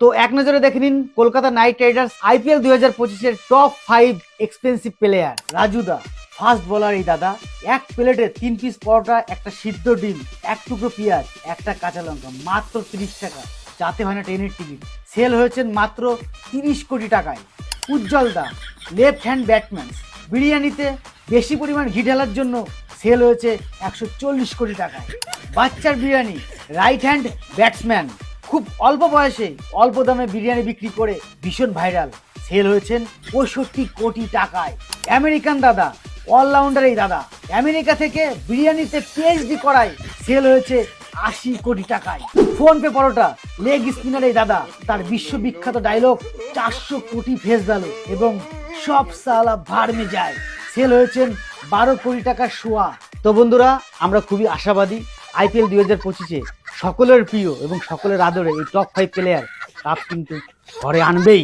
তো এক নজরে দেখে নিন কলকাতা নাইট রাইডার্স আইপিএল দুই হাজার পঁচিশের টপ ফাইভ এক্সপেন্সিভ প্লেয়ার রাজুদা ফাস্ট বলার এই দাদা। এক প্লেটে তিন পিস পরোটা, একটা সিদ্ধ ডিম, এক টুকরো পেঁয়াজ, একটা কাঁচা লঙ্কা, মাত্র তিরিশ টাকা। যাতে হয় না ট্রেনের টিকিট। সেল হয়েছেন মাত্র তিরিশ কোটি টাকায়। উজ্জ্বল দা লেফট হ্যান্ড ব্যাটম্যান বিরিয়ানিতে বেশি পরিমাণ ঘি ঢালার জন্য সেল হয়েছে একশো চল্লিশ কোটি টাকায়। বাচ্চার বিরিয়ানি রাইট হ্যান্ড ব্যাটসম্যান খুব অল্প বয়সে অল্প দামে বিরিয়ানি বিক্রি করে ভীষণ ভাইরাল। সেল হয়েছেন পঁয়ষট্টি কোটি টাকায়। আমেরিকান দাদা অলরাউন্ডার এই দাদা। আমেরিকা থেকে বিরিয়ানিতে পিএইচডি করায়, সেল হয়েছে আশি কোটি টাকায়। ফোন পে পরোটা লেগ স্পিনার এই দাদা, তার বিশ্ববিখ্যাত ডায়লগ চারশো কোটি ফেস ভ্যালু এবং সব সালা ভার মে যায়। সেল হয়েছেন বারো কোটি টাকার শোয়া তো বন্ধুরা, আমরা খুবই আশাবাদী আইপিএল দুই হাজার পঁচিশে সকলের প্রিয় এবং সকলের আদরে এই টপ ফাইভ প্লেয়ার কাপ কিন্তু ঘরে আনবেই।